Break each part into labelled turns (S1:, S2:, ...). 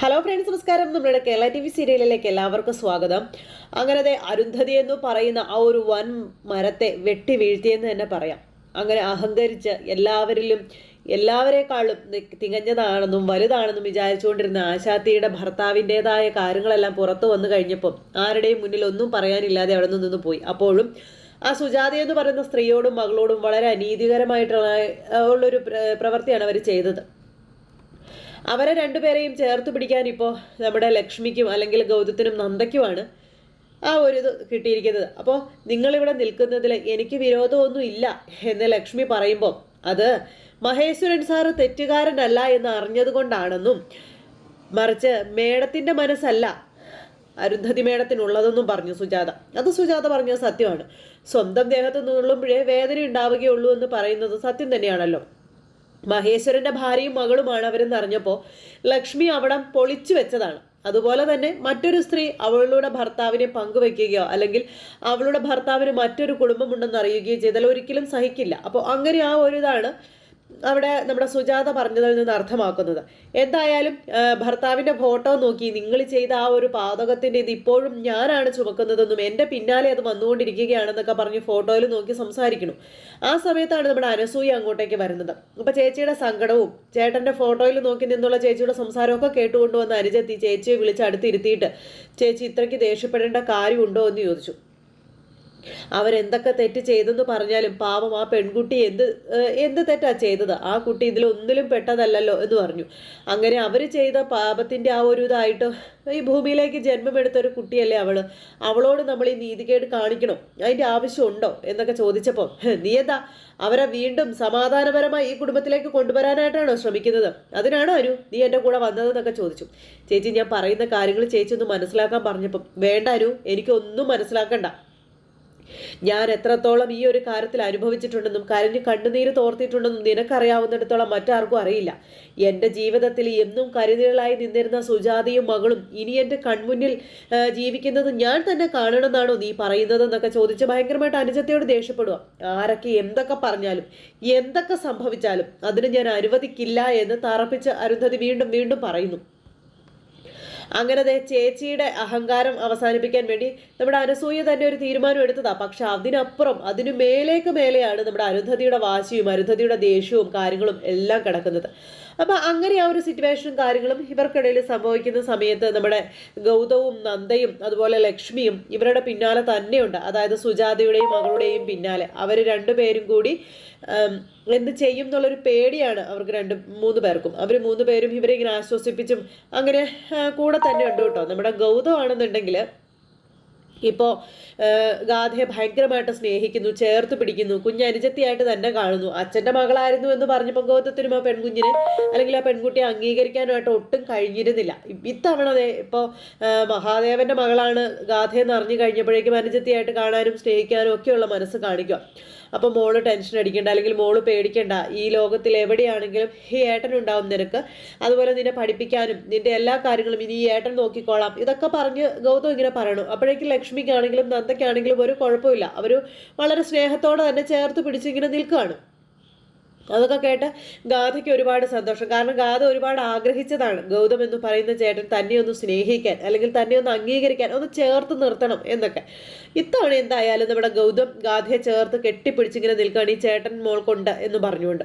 S1: Hello friends നമസ്കാരം. നമ്മുടെ Kerala T V സീരിയലിലേക്ക് എല്ലാവർക്കും സ്വാഗതം. അങ്ങനെ അരുന്ധതി എന്ന് പറയുന്ന ആ ഒരു വൻ മരത്തെ വെട്ടി വീഴ്ത്തിയെന്ന് തന്നെ പറയാം. അങ്ങനെ അഹങ്കരിച്ച് എല്ലാവരിലും എല്ലാവരെക്കാളും തികഞ്ഞതാണെന്നും വലുതാണെന്നും വിചാരിച്ചുകൊണ്ടിരുന്ന ആശാത്തിയുടെ ഭർത്താവിന്റെതായ കാര്യങ്ങളെല്ലാം പുറത്തു വന്നു കഴിഞ്ഞപ്പോൾ ആരുടെയും മുന്നിൽ ഒന്നും പറയാനില്ലാതെ അവിടെ നിന്ന് പോയി. അപ്പോഴും ആ സുജാത എന്ന് പറയുന്ന സ്ത്രീയോടും മകളോടും വളരെ അനീതികരമായിട്ടുള്ള ഉള്ളൊരു പ്ര- പ്രവൃത്തിയാണ് അവർ ചെയ്തത്. അവരെ രണ്ടുപേരെയും ചേർത്ത് പിടിക്കാൻ ഇപ്പോൾ നമ്മുടെ ലക്ഷ്മിക്കും അല്ലെങ്കിൽ ഗൗതത്തിനും നന്ദയ്ക്കുമാണ് ആ ഒരു ഇത് കിട്ടിയിരിക്കുന്നത്. അപ്പോൾ നിങ്ങളിവിടെ നിൽക്കുന്നതിൽ എനിക്ക് വിരോധമൊന്നും ഇല്ല എന്ന് ലക്ഷ്മി പറയുമ്പോൾ അത് മഹേശ്വരൻ സാറ് തെറ്റുകാരനല്ല എന്ന് അറിഞ്ഞതുകൊണ്ടാണെന്നും മറിച്ച് മേടത്തിന്റെ മനസ്സല്ല അരുന്ധതി മേടത്തിനുള്ളതെന്നും പറഞ്ഞു സുജാത. അത് സുജാത പറഞ്ഞത് സത്യമാണ്. സ്വന്തം ദേഹത്ത് നിന്നുള്ളുമ്പോഴേ വേദന ഉണ്ടാവുകയുള്ളൂ എന്ന് പറയുന്നത് സത്യം തന്നെയാണല്ലോ. മഹേശ്വരന്റെ ഭാര്യയും മകളുമാണ് അവരെന്ന് അറിഞ്ഞപ്പോൾ ലക്ഷ്മി അവിടം പൊളിച്ചു വെച്ചതാണ്. അതുപോലെ തന്നെ മറ്റൊരു സ്ത്രീ അവളുടെ ഭർത്താവിനെ പങ്കുവെക്കുകയോ അല്ലെങ്കിൽ അവളുടെ ഭർത്താവിന് മറ്റൊരു കുടുംബമുണ്ടെന്ന് അറിയുകയോ ചെയ്താൽ ഒരിക്കലും സഹിക്കില്ല. അപ്പോൾ അങ്ങനെ ആ ഒരു ഇതാണ് അവിടെ നമ്മുടെ സുജാത പറഞ്ഞതിൽ നിന്ന് അർത്ഥമാക്കുന്നത്. എന്തായാലും ഭർത്താവിന്റെ ഫോട്ടോ നോക്കി നിങ്ങൾ ചെയ്ത ആ ഒരു പാതകത്തിന്റെ ഇത് ഇപ്പോഴും ഞാനാണ് ചുമക്കുന്നതെന്നും എന്റെ പിന്നാലെ അത് വന്നുകൊണ്ടിരിക്കുകയാണെന്നൊക്കെ പറഞ്ഞ് ഫോട്ടോയിൽ നോക്കി സംസാരിക്കുന്നു. ആ സമയത്താണ് നമ്മുടെ അനസൂയ അങ്ങോട്ടേക്ക് വരുന്നത്. അപ്പോൾ ചേച്ചിയുടെ സങ്കടവും ചേട്ടന്റെ ഫോട്ടോയിൽ നോക്കി നിന്നുള്ള ചേച്ചിയുടെ സംസാരമൊക്കെ കേട്ടുകൊണ്ടുവന്ന അനുജത്തി ചേച്ചിയെ വിളിച്ച് അടുത്തിരുത്തിയിട്ട് ചേച്ചി ഇത്രയ്ക്ക് ദേഷ്യപ്പെടേണ്ട കാര്യമുണ്ടോ? എന്ന് ചോദിച്ചു. അവരെന്തൊക്കെ തെറ്റ് ചെയ്തെന്ന് പറഞ്ഞാലും പാവം ആ പെൺകുട്ടി എന്ത് എന്ത് തെറ്റാ ചെയ്തത്? ആ കുട്ടി ഇതിലൊന്നിലും പെട്ടതല്ലല്ലോ എന്ന് പറഞ്ഞു. അങ്ങനെ അവർ ചെയ്ത പാപത്തിന്റെ ആ ഒരു ഇതായിട്ട് ഈ ഭൂമിയിലേക്ക് ജന്മമെടുത്ത ഒരു കുട്ടിയല്ലേ അവൾ? അവളോട് നമ്മൾ ഈ നീതികേട് കാണിക്കണോ. അതിന്റെ ആവശ്യമുണ്ടോ എന്നൊക്കെ ചോദിച്ചപ്പോൾ നീ എന്താ? അവരെ വീണ്ടും സമാധാനപരമായി ഈ കുടുംബത്തിലേക്ക് കൊണ്ടുവരാനായിട്ടാണോ ശ്രമിക്കുന്നത്? അതിനാണോ അരു നീ എന്റെ കൂടെ വന്നതെന്നൊക്കെ ചോദിച്ചു. ചേച്ചി ഞാൻ പറയുന്ന കാര്യങ്ങൾ ചേച്ചി ഒന്ന് മനസ്സിലാക്കാൻ പറഞ്ഞപ്പം വേണ്ട അരു എനിക്കൊന്നും മനസ്സിലാക്കണ്ട. ഞാൻ എത്രത്തോളം ഈ ഒരു കാര്യത്തിൽ അനുഭവിച്ചിട്ടുണ്ടെന്നും കരഞ്ഞ് കണ്ണുനീര് തോർത്തിട്ടുണ്ടെന്നും നിനക്കറിയാവുന്നിടത്തോളം മറ്റാർക്കും അറിയില്ല. എന്റെ ജീവിതത്തിൽ എന്നും കരുതലായി നിന്നിരുന്ന സുജാതയും മകളും ഇനി എന്റെ കൺമുന്നിൽ ജീവിക്കുന്നത് ഞാൻ തന്നെ കാണണമെന്നാണോ നീ പറയുന്നത് എന്നൊക്കെ ചോദിച്ച് ഭയങ്കരമായിട്ട് അനുജത്തെയോട് ദേഷ്യപ്പെടുക. ആരൊക്കെ എന്തൊക്കെ പറഞ്ഞാലും എന്തൊക്കെ സംഭവിച്ചാലും അതിന് ഞാൻ അനുവദിക്കില്ല എന്ന് തറപ്പിച്ച് അരുന്ധതി വീണ്ടും വീണ്ടും പറയുന്നു. അങ്ങനെ ചേച്ചിയുടെ അഹങ്കാരം അവസാനിപ്പിക്കാൻ വേണ്ടി നമ്മുടെ അനസൂയ തന്നെ ഒരു തീരുമാനം എടുത്തതാ. പക്ഷെ അതിനപ്പുറം അതിനു മേലേക്ക് മേലെയാണ് നമ്മുടെ അരുന്ധതിയുടെ വാശിയും അരുന്ധതിയുടെ ദേഷ്യവും കാര്യങ്ങളും എല്ലാം കിടക്കുന്നത്. അപ്പൊ അങ്ങനെ ആ ഒരു സിറ്റുവേഷനും കാര്യങ്ങളും ഇവർക്കിടയിൽ സംഭവിക്കുന്ന സമയത്ത് നമ്മുടെ ഗൗതവും നന്ദയും അതുപോലെ ലക്ഷ്മിയും ഇവരുടെ പിന്നാലെ തന്നെയുണ്ട്. അതായത് സുജാതയുടെയും മകളുടെയും പിന്നാലെ. അവർ രണ്ടുപേരും കൂടി എന്ത് ചെയ്യും എന്നുള്ളൊരു പേടിയാണ് അവർക്ക് രണ്ട് മൂന്ന് പേർക്കും. അവർ മൂന്ന് പേരും ഇവരെ ഇങ്ങനെ ആശ്വസിപ്പിച്ചും അങ്ങനെ കൂടെ തന്നെ ഉണ്ട് കേട്ടോ. നമ്മുടെ ഗൗതം ആണെന്നുണ്ടെങ്കിൽ ഇപ്പോൾ ഗാധയെ ഭയങ്കരമായിട്ട് സ്നേഹിക്കുന്നു ചേർത്ത് പിടിക്കുന്നു കുഞ്ഞ് അനുജത്തിയായിട്ട് തന്നെ കാണുന്നു. അച്ഛന്റെ മകളായിരുന്നു എന്ന് പറഞ്ഞ ഗൗതത്തിനും ആ പെൺകുഞ്ഞിനെ അല്ലെങ്കിൽ ആ പെൺകുട്ടിയെ അംഗീകരിക്കാനായിട്ട് ഒട്ടും കഴിഞ്ഞിരുന്നില്ല. ഇത്തവണ ഇപ്പോൾ മഹാദേവന്റെ മകളാണ് ഗാഥയെന്ന് അറിഞ്ഞു കഴിഞ്ഞപ്പോഴേക്കും അനുജത്തിയായിട്ട് കാണാനും സ്നേഹിക്കാനും ഒക്കെയുള്ള മനസ്സ് കാണിക്കുക. അപ്പോൾ മോൾ ടെൻഷൻ അടിക്കേണ്ട അല്ലെങ്കിൽ മോൾ പേടിക്കേണ്ട. ഈ ലോകത്തിൽ എവിടെയാണെങ്കിലും ഈ ഏട്ടൻ ഉണ്ടാവും നിനക്ക്. അതുപോലെ നിന്നെ പഠിപ്പിക്കാനും നിന്റെ എല്ലാ കാര്യങ്ങളും ഇനി ഈ ഏട്ടൻ നോക്കിക്കോളാം. ഇതൊക്കെ പറഞ്ഞ് ഗൗതം ഇങ്ങനെ പറയണു. അപ്പോഴേക്കും ലക്ഷ്മിക്കാണെങ്കിലും നന്ദയ്ക്കാണെങ്കിലും ഒരു കുഴപ്പമില്ല. അവർ വളരെ സ്നേഹത്തോടെ തന്നെ ചേർത്ത് പിടിച്ചിങ്ങനെ നിൽക്കുകയാണ്. അതൊക്കെ കേട്ട് ഗാഥയ്ക്ക് ഒരുപാട് സന്തോഷം. കാരണം ഗാഥ ഒരുപാട് ആഗ്രഹിച്ചതാണ് ഗൗതം എന്ന് പറയുന്ന ചേട്ടൻ തന്നെ ഒന്ന് സ്നേഹിക്കാൻ അല്ലെങ്കിൽ തന്നെ ഒന്ന് അംഗീകരിക്കാൻ ഒന്ന് ചേർത്ത് നിർത്തണം എന്നൊക്കെ. ഇത്തവണ എന്തായാലും നമ്മുടെ ഗൗതം ഗാഥയെ ചേർത്ത് കെട്ടിപ്പിടിച്ചിങ്ങനെ നിൽക്കുകയാണ് ഈ ചേട്ടൻ മോൾ കൊണ്ട് എന്ന് പറഞ്ഞുകൊണ്ട്.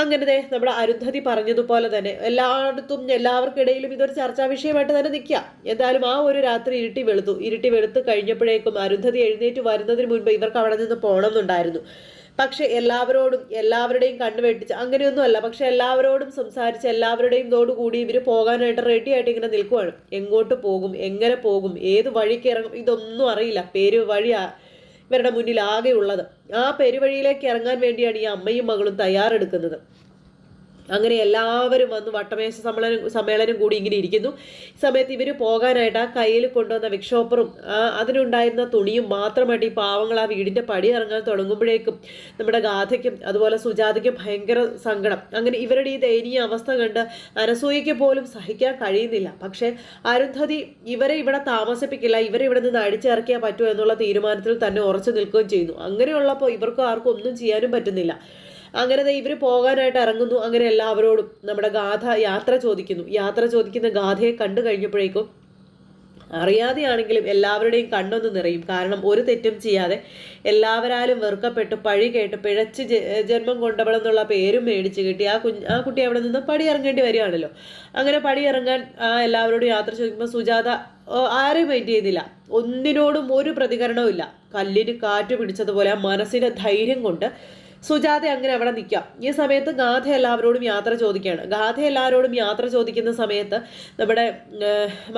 S1: അങ്ങനെ നമ്മുടെ അരുന്ധതി പറഞ്ഞതുപോലെ തന്നെ എല്ലായിടത്തും എല്ലാവർക്കിടയിലും ഇതൊരു ചർച്ചാ വിഷയമായിട്ട് തന്നെ നിൽക്കുക. എന്തായാലും ആ ഒരു രാത്രി ഇരുട്ടി വെളുത്തു. ഇരുട്ടി വെളുത്ത് കഴിഞ്ഞപ്പോഴേക്കും അരുന്ധതി എഴുന്നേറ്റ് വരുന്നതിന് മുൻപ് ഇവർക്ക് അവിടെ നിന്ന് പോകണമെന്നുണ്ടായിരുന്നു. പക്ഷെ എല്ലാവരോടും എല്ലാവരുടെയും കണ്ണു വെട്ടിച്ച് അങ്ങനെയൊന്നും അല്ല പക്ഷെ എല്ലാവരോടും സംസാരിച്ച് എല്ലാവരുടെയും കൂടി ഇവർ പോകാനായിട്ട് റെഡി ആയിട്ട് ഇങ്ങനെ നിൽക്കുവാണ്. എങ്ങോട്ട് പോകും എങ്ങനെ പോകും ഏത് വഴിക്ക് ഇറങ്ങും ഇതൊന്നും അറിയില്ല. പേര് വഴി ഇവരുടെ മുന്നിൽ ആകെ ഉള്ളത് ആ പെരുവഴിയിലേക്ക് ഇറങ്ങാൻ വേണ്ടിയാണ് ഈ അമ്മയും മകളും തയ്യാറെടുക്കുന്നത്. അങ്ങനെ എല്ലാവരും വന്ന് വട്ടമേശ സമ്മേളനം സമ്മേളനം കൂടി ഇങ്ങനെ ഇരിക്കുന്നു. ഈ സമയത്ത് ഇവർ പോകാനായിട്ട് ആ കയ്യിൽ കൊണ്ടുവന്ന വിക്ഷോപ്പറും അതിനുണ്ടായിരുന്ന തുണിയും മാത്രമായിട്ട് ഈ പാവങ്ങൾ ആ വീടിന്റെ പടി ഇറങ്ങാൻ തുടങ്ങുമ്പോഴേക്കും നമ്മുടെ ഗാഥയ്ക്കും അതുപോലെ സുജാതയ്ക്കും ഭയങ്കര സങ്കടം. അങ്ങനെ ഇവരുടെ ഈ ദയനീയ അവസ്ഥ കണ്ട് അനസൂയയ്ക്ക് പോലും സഹിക്കാൻ കഴിയുന്നില്ല. പക്ഷേ അരുന്ധതി ഇവരെ ഇവിടെ താമസിപ്പിക്കില്ല ഇവരെ ഇവിടെ നിന്ന് അടിച്ചിറക്കിയാൽ പറ്റുമോ എന്നുള്ള തീരുമാനത്തിൽ തന്നെ ഉറച്ചു നിൽക്കുകയും ചെയ്യുന്നു. അങ്ങനെയുള്ളപ്പോൾ ഇവർക്കും ആർക്കും ഒന്നും ചെയ്യാനും പറ്റുന്നില്ല. അങ്ങനെ ഇവർ പോകാനായിട്ട് ഇറങ്ങുന്നു. അങ്ങനെ എല്ലാവരോടും നമ്മുടെ ഗാഥ യാത്ര ചോദിക്കുന്നു. യാത്ര ചോദിക്കുന്ന ഗാഥയെ കണ്ടു കഴിഞ്ഞപ്പോഴേക്കും അറിയാതെയാണെങ്കിലും എല്ലാവരുടെയും കണ്ണൊന്ന് നിറയും. കാരണം ഒരു തെറ്റും ചെയ്യാതെ എല്ലാവരാലും വെറുക്കപ്പെട്ട് പഴി കേട്ട് പിഴച്ച് ജന്മം കൊണ്ടവളെന്നുള്ള പേരും മേടിച്ച് കിട്ടി ആ കുഞ്ഞ് ആ കുട്ടി അവിടെ നിന്ന് പടി ഇറങ്ങേണ്ടി വരികയാണല്ലോ. അങ്ങനെ പടി ഇറങ്ങാൻ ആ എല്ലാവരോടും യാത്ര ചോദിക്കുമ്പോൾ സുജാത ആരെയും മൈൻഡ് ചെയ്തില്ല ഒന്നിനോടും ഒരു പ്രതികരണവും ഇല്ല. കല്ലിന് കാറ്റ് പിടിച്ചതുപോലെ ആ മനസ്സിന്റെ ധൈര്യം കൊണ്ട് സുജാത അങ്ങനെ അവിടെ നിൽക്കാം. ഈ സമയത്ത് ഗാഥ എല്ലാവരോടും യാത്ര ചോദിക്കുകയാണ്. ഗാഥ എല്ലാവരോടും യാത്ര ചോദിക്കുന്ന സമയത്ത് നമ്മുടെ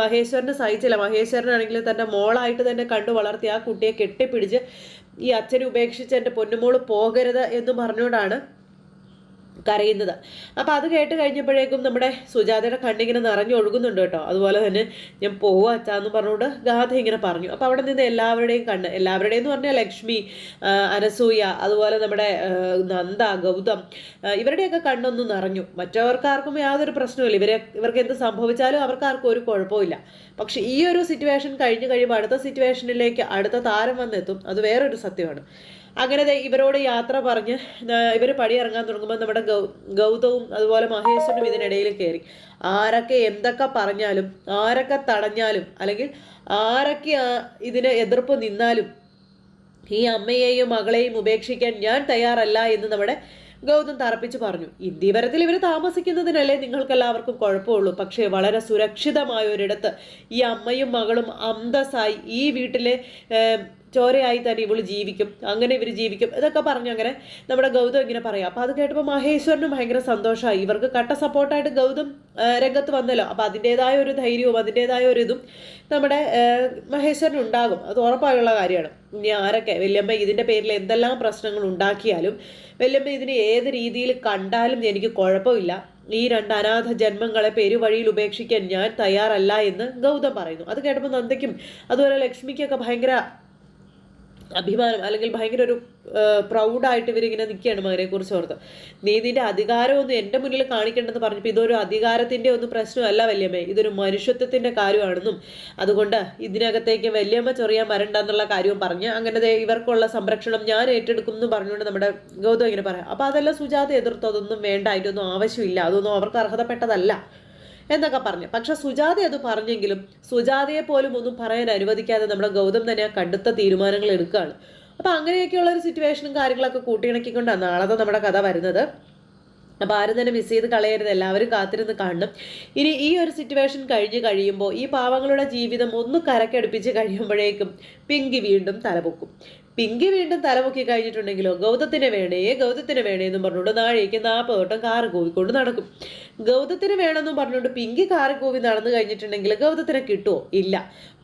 S1: മഹേശ്വരനെ സഹിച്ചില്ല. മഹേശ്വരനാണെങ്കിൽ തന്റെ മോളായിട്ട് തന്നെ കണ്ടു വളർത്തി ആ കുട്ടിയെ കെട്ടിപ്പിടിച്ച് ഈ അച്ഛനെ ഉപേക്ഷിച്ച് എന്റെ പൊന്നുമോൾ പോകരുത് എന്ന് പറഞ്ഞുകൊണ്ടാണ് കരയുന്നത്. അപ്പോൾ അത് കേട്ട് കഴിഞ്ഞപ്പോഴേക്കും നമ്മുടെ സുജാതയുടെ കണ്ണിങ്ങനെ നിറഞ്ഞൊഴുകുന്നുണ്ട് കേട്ടോ. അതുപോലെ തന്നെ ഞാൻ പോവുക അച്ഛാന്ന് പറഞ്ഞുകൊണ്ട് ഗാഥ ഇങ്ങനെ പറഞ്ഞു. അപ്പോൾ അവിടെ നിന്ന് എല്ലാവരുടെയും കണ്ണ് എല്ലാവരുടെയും എന്ന് പറഞ്ഞാൽ ലക്ഷ്മി അനസൂയ അതുപോലെ നമ്മുടെ നന്ദ ഗൗതം ഇവരുടെയൊക്കെ കണ്ണൊന്നും നിറഞ്ഞു. മറ്റവർക്കാർക്കും യാതൊരു പ്രശ്നവുമില്ല. ഇവരെ ഇവർക്ക് എന്ത് സംഭവിച്ചാലും അവർക്കാർക്കും ഒരു കുഴപ്പമില്ല പക്ഷേ ഈ ഒരു സിറ്റുവേഷൻ കഴിഞ്ഞ് കഴിയുമ്പോൾ അടുത്ത സിറ്റുവേഷനിലേക്ക് അടുത്ത താരം വന്നെത്തും. അത് വേറൊരു സത്യമാണ്. അങ്ങനെ ഇവരോട് യാത്ര പറഞ്ഞ് ഇവർ പടിയിറങ്ങാൻ തുടങ്ങുമ്പോൾ നമ്മുടെ ഗൗ ഗൗതവും അതുപോലെ മഹേശ്വരനും ഇതിനിടയിൽ കയറി ആരൊക്കെ എന്തൊക്കെ പറഞ്ഞാലും ആരൊക്കെ തടഞ്ഞാലും അല്ലെങ്കിൽ ആരൊക്കെ ഇതിന് എതിർപ്പ് നിന്നാലും ഈ അമ്മയെയും മകളെയും ഉപേക്ഷിക്കാൻ ഞാൻ തയ്യാറല്ല എന്ന് നമ്മുടെ ഗൗതം തറപ്പിച്ച് പറഞ്ഞു. ഇന്ത്യവരത്തിൽ ഇവർ താമസിക്കുന്നതിനല്ലേ നിങ്ങൾക്കെല്ലാവർക്കും കുഴപ്പമുള്ളൂ. പക്ഷേ വളരെ സുരക്ഷിതമായ ഒരിടത്ത് ഈ അമ്മയും മകളും അന്തസ്സായി ഈ വീട്ടിലെ ചോരയായി തന്നെ ഇവൾ ജീവിക്കും. അങ്ങനെ ഇവർ ജീവിക്കും. ഇതൊക്കെ പറഞ്ഞു അങ്ങനെ നമ്മുടെ ഗൗതം ഇങ്ങനെ പറയാം. അപ്പോൾ അത് കേട്ടപ്പോൾ മഹേശ്വരനും ഭയങ്കര സന്തോഷമായി ഇവർക്ക് കട്ട സപ്പോർട്ടായിട്ട് ഗൗതം രംഗത്ത് വന്നല്ലോ. അപ്പോൾ അതിന്റേതായ ഒരു ധൈര്യവും അതിന്റേതായ ഒരു ഇതും നമ്മുടെ മഹേശ്വരൻ ഉണ്ടാകും. അത് ഉറപ്പായുള്ള കാര്യമാണ്. ഇനി ആരൊക്കെ? വല്യമ്മ ഇതിന്റെ പേരിൽ എന്തെല്ലാം പ്രശ്നങ്ങൾ ഉണ്ടാക്കിയാലും വല്യമ്മ ഇതിനെ ഏത് രീതിയിൽ കണ്ടാലും എനിക്ക് കുഴപ്പമില്ല. ഈ രണ്ട് അനാഥ ജന്മങ്ങളെ പെരുവഴിയിൽ ഉപേക്ഷിക്കാൻ ഞാൻ തയ്യാറല്ല എന്ന് ഗൗതം പറയുന്നു. അത് കേട്ടപ്പോൾ നന്ദയ്ക്കും അതുപോലെ ലക്ഷ്മിക്കൊക്കെ ഭയങ്കര അഭിമാനം അല്ലെങ്കിൽ ഭയങ്കര ഒരു പ്രൗഡായിട്ട് ഇവരിങ്ങനെ നിൽക്കുകയാണ് മകനെ കുറിച്ച് ഓർത്ത്. നീ നിന്റെ അധികാരമൊന്നും എന്റെ മുന്നിൽ കാണിക്കേണ്ടെന്ന് പറഞ്ഞപ്പോൾ ഇതൊരു അധികാരത്തിന്റെ ഒന്നും പ്രശ്നമല്ല വല്യമ്മേ. ഇതൊരു മനുഷ്യത്വത്തിന്റെ കാര്യമാണെന്നും. അതുകൊണ്ട് ഇതിനകത്തേക്ക് വല്യമ്മ ചൊറിയാൻ വരണ്ടെന്നുള്ള കാര്യവും പറഞ്ഞ് അങ്ങനെ ഇവർക്കുള്ള സംരക്ഷണം ഞാൻ ഏറ്റെടുക്കും എന്ന് പറഞ്ഞുകൊണ്ട് നമ്മുടെ ഗൗതം ഇങ്ങനെ പറയാം. അപ്പോൾ അതെല്ലാം സുജാത എതിർത്തു അതൊന്നും വേണ്ട അതിന്റെ ആവശ്യമില്ല. അതൊന്നും അവർക്ക് അർഹതപ്പെട്ടതല്ല. എന്നൊക്കെ പറഞ്ഞു. പക്ഷെ സുജാത അത് പറഞ്ഞെങ്കിലും സുജാതയെ പോലും ഒന്നും പറയാൻ അനുവദിക്കാതെ നമ്മുടെ ഗൗതം തന്നെ ആ കടുത്ത തീരുമാനങ്ങൾ എടുക്കുകയാണ്. അപ്പം അങ്ങനെയൊക്കെയുള്ള ഒരു സിറ്റുവേഷനും കാര്യങ്ങളൊക്കെ കൂട്ടിയിണക്കിക്കൊണ്ടാണ് നാളത്തെ നമ്മുടെ കഥ വരുന്നത്. അപ്പോൾ ആരും തന്നെ മിസ് ചെയ്ത് കളയരുത്. എല്ലാവരും കാത്തിരുന്ന് കാണണം. ഇനി ഈ ഒരു സിറ്റുവേഷൻ കഴിഞ്ഞ് കഴിയുമ്പോൾ ഈ പാവങ്ങളുടെ ജീവിതം ഒന്ന് കരക്കടുപ്പിച്ച് കഴിയുമ്പോഴേക്കും പിങ്കി വീണ്ടും തലപൊക്കും. പിങ്കി വീണ്ടും തലപൊക്കി കഴിഞ്ഞിട്ടുണ്ടെങ്കിലോ ഗൗതത്തിന് വേണേ ഗൗതത്തിന് വേണേ എന്നും പറഞ്ഞുകൊണ്ട് നാഴേക്ക് നാൽപ്പതോട്ടം കാറ് കൂവിക്കൊണ്ട് നടക്കും. ഗൗതത്തിന് വേണമെന്നും പറഞ്ഞുകൊണ്ട് പിങ്കി കാറി കൂവി നടന്നു കഴിഞ്ഞിട്ടുണ്ടെങ്കിൽ ഗൗതത്തിന് കിട്ടുമോ ഇല്ല.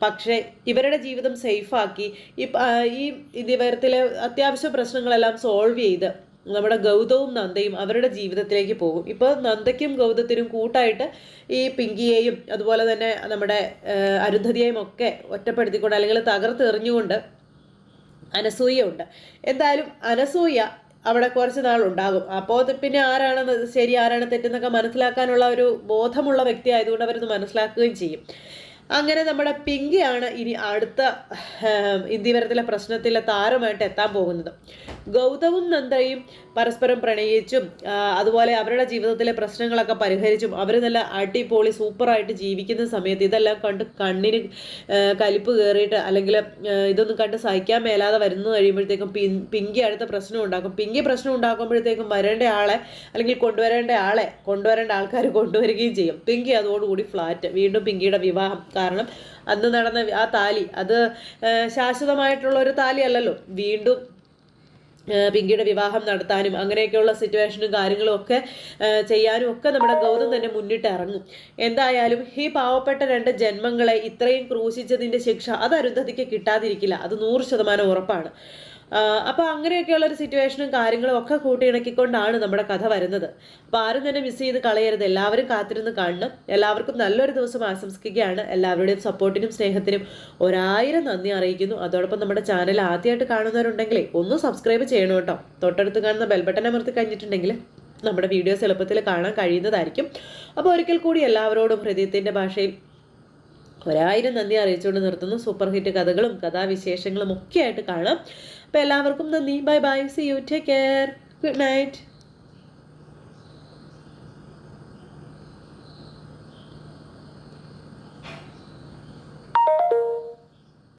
S1: പക്ഷേ ഇവരുടെ ജീവിതം സേഫാക്കി ഈ ദിവരത്തിലെ അത്യാവശ്യ പ്രശ്നങ്ങളെല്ലാം സോൾവ് ചെയ്ത് നമ്മുടെ ഗൗതവും നന്ദയും അവരുടെ ജീവിതത്തിലേക്ക് പോകും. ഇപ്പോൾ നന്ദയ്ക്കും ഗൗതത്തിനും കൂട്ടായിട്ട് ഈ പിങ്കിയെയും അതുപോലെ തന്നെ നമ്മുടെ അരുന്ധതിയെയും ഒക്കെ ഒറ്റപ്പെടുത്തിക്കൊണ്ട് അല്ലെങ്കിൽ തകർത്തെറിഞ്ഞുകൊണ്ട് അനസൂയ ഉണ്ട് എന്തായാലും അനസൂയ അവിടെ കുറച്ച് നാൾ ഉണ്ടാകും. അപ്പോൾ പിന്നെ ആരാണ് ശരി ആരാണ് തെറ്റെന്നൊക്കെ മനസ്സിലാക്കാനുള്ള ഒരു ബോധമുള്ള വ്യക്തി ആയതുകൊണ്ട് അവരത് മനസ്സിലാക്കുകയും ചെയ്യും. അങ്ങനെ നമ്മുടെ പിങ്കിയാണ് ഇനി അടുത്ത ഇന്ത്യവരത്തിലെ പ്രശ്നത്തിലെ താരമായിട്ട് എത്താൻ പോകുന്നത്. ഗൗതവും നന്ദയും പരസ്പരം പ്രണയിച്ചും അതുപോലെ അവരുടെ ജീവിതത്തിലെ പ്രശ്നങ്ങളൊക്കെ പരിഹരിച്ചും അവർ നല്ല അടിപൊളി സൂപ്പറായിട്ട് ജീവിക്കുന്ന സമയത്ത് ഇതെല്ലാം കണ്ട് കണ്ണിന് കലിപ്പ് കയറിയിട്ട് അല്ലെങ്കിൽ ഇതൊന്നും കണ്ട് സഹിക്കാൻ മേലാതെ വരുന്നു കഴിയുമ്പോഴത്തേക്കും പിങ്കി അടുത്ത പ്രശ്നം ഉണ്ടാക്കും. പിങ്കി പ്രശ്നം ഉണ്ടാക്കുമ്പോഴത്തേക്കും വരേണ്ട ആളെ അല്ലെങ്കിൽ കൊണ്ടുവരേണ്ട ആളെ കൊണ്ടുവരേണ്ട ആൾക്കാർ കൊണ്ടുവരികയും ചെയ്യും. പിങ്കി അതോടുകൂടി ഫ്ലാറ്റ്. വീണ്ടും പിങ്കിയുടെ വിവാഹം. കാരണം അന്ന് നടന്ന ആ താലി അത് ശാശ്വതമായിട്ടുള്ള ഒരു താലി അല്ലല്ലോ വീണ്ടും പിങ്കിയുടെ വിവാഹം നടത്താനും അങ്ങനെയൊക്കെയുള്ള സിറ്റുവേഷനും കാര്യങ്ങളും ഒക്കെ ചെയ്യാനും ഒക്കെ നമ്മുടെ ഗൗതം തന്നെ മുന്നിട്ട് ഇറങ്ങും. എന്തായാലും ഈ പാവപ്പെട്ട രണ്ട് ജന്മങ്ങളെ ഇത്രയും ക്രൂശിച്ചതിന്റെ ശിക്ഷ അത് അരുന്ധതിക്ക് കിട്ടാതിരിക്കില്ല. അത് നൂറ് ശതമാനം ഉറപ്പാണ്. അപ്പോൾ അങ്ങനെയൊക്കെയുള്ള ഒരു സിറ്റുവേഷനും കാര്യങ്ങളും ഒക്കെ കൂട്ടിയിണക്കിക്കൊണ്ടാണ് നമ്മുടെ കഥ വരുന്നത്. അപ്പോൾ ആരും തന്നെ മിസ് ചെയ്ത് കളയരുത്. എല്ലാവരും കാത്തിരുന്ന് കാണണം. എല്ലാവർക്കും നല്ലൊരു ദിവസം ആശംസിക്കുകയാണ്. എല്ലാവരുടെയും സപ്പോർട്ടിനും സ്നേഹത്തിനും ഒരായിരം നന്ദി അറിയിക്കുന്നു. അതോടൊപ്പം നമ്മുടെ ചാനൽ ആദ്യമായിട്ട് കാണുന്നവരുണ്ടെങ്കിൽ ഒന്ന് സബ്സ്ക്രൈബ് ചെയ്യണം കേട്ടോ. തൊട്ടടുത്ത് കാണുന്ന ബെൽബട്ടൻ അമർത്തി കഴിഞ്ഞിട്ടുണ്ടെങ്കിൽ നമ്മുടെ വീഡിയോസ് എളുപ്പത്തിൽ കാണാൻ കഴിയുന്നതായിരിക്കും. അപ്പോൾ ഒരിക്കൽ കൂടി എല്ലാവരോടും ഹൃദയത്തിന്റെ ഭാഷയിൽ ഒരായിരം നന്ദി അറിയിച്ചുകൊണ്ട് നിർത്തുന്നു. സൂപ്പർ ഹിറ്റ് കഥകളും കഥാവിശേഷങ്ങളും ഒക്കെ ആയിട്ട് കാണാം. അപ്പോൾ എല്ലാവർക്കും നന്ദി. Bye bye. See you take care good night